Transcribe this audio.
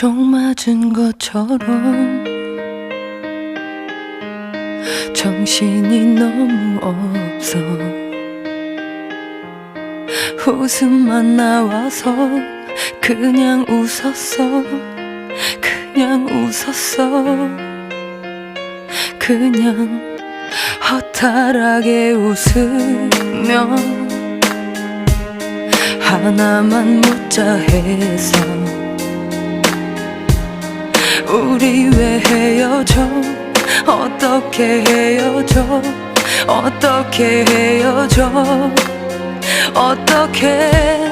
종 맞은 것처럼 정신이 너무 없어. 웃음만 나와서 그냥 웃었어. 그냥 웃었어. 그냥 허탈하게 웃으며 하나만 묻자 해서 우리 왜 헤어져? 어떻게 헤어져? 어떻게 헤어져? 어떻게